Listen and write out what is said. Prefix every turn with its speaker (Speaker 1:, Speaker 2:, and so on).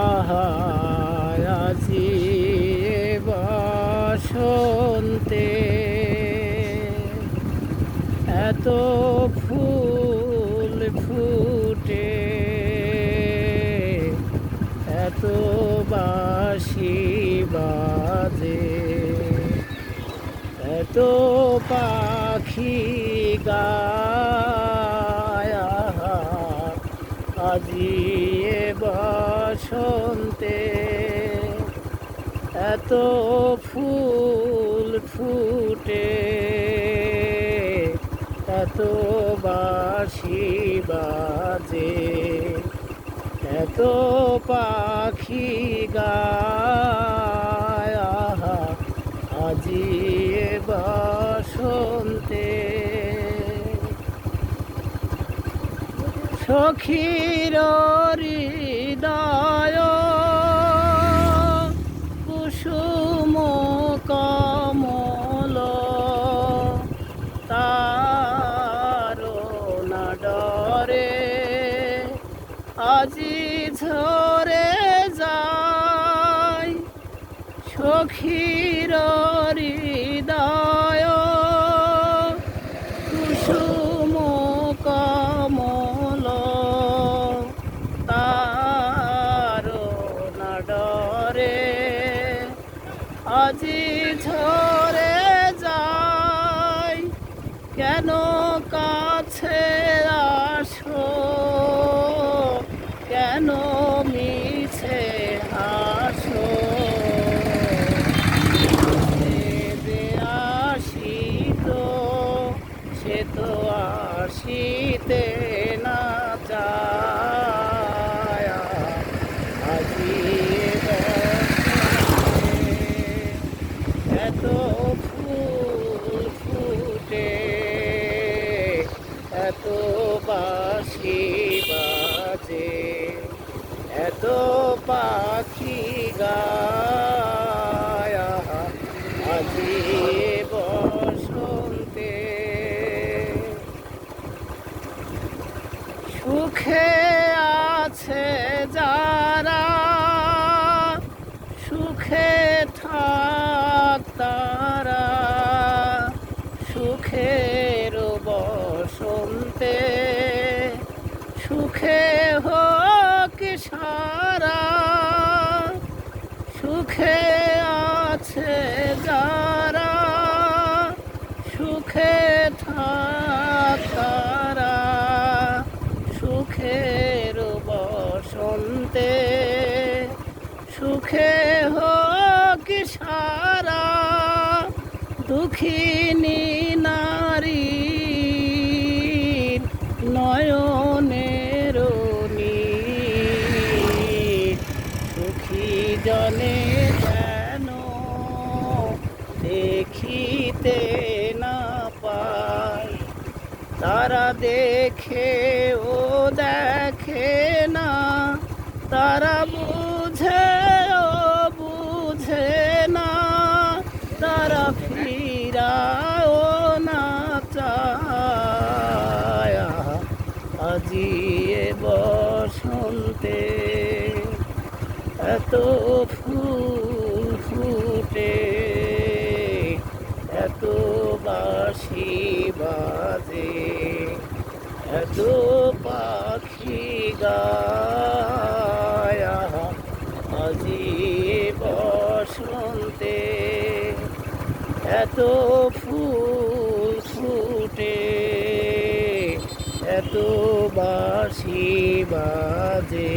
Speaker 1: আহায়াজি বসন্তে এত ফুল ফুটে এত বাসি বাজে এত পাখি গায় আহা, আজি এ বসন্তে এত ফুল ফুটে এত বাসি বাজে এত পাখি গায় আজি এ বসন্তে সখীর হৃদয় কুসুম কমল তার ডরে আজি ঝরে যায় সখীর হৃদয়। আজি ঝরে যায় কেন কাছে আসো? কেন মিছে আসো যে আসিত সে তো আসিতে এত বাসি বাজে এত পাখি গায় আজি বসন্তে। সুখে আছে যারা সুখে থাক সুখে হোক সারা, সুখে আছে যারা, সুখে থাক তারা সুখের বসন্তে, সুখে হোক সারা, দুঃখিনী নারী নয়নের জনে যেন দেখিতে না পায় তারা দেখে ও দেখে না, তারা বুঝে ও বুঝে না। তারা ফিরাও না চায়। আজি এ বসন্তে এত ফুল ফুটে, এত বাসি বাজে, এত পাখি গায় আজি বসন্তে, এত ফুল ফুটে, এত বাসি বাজে।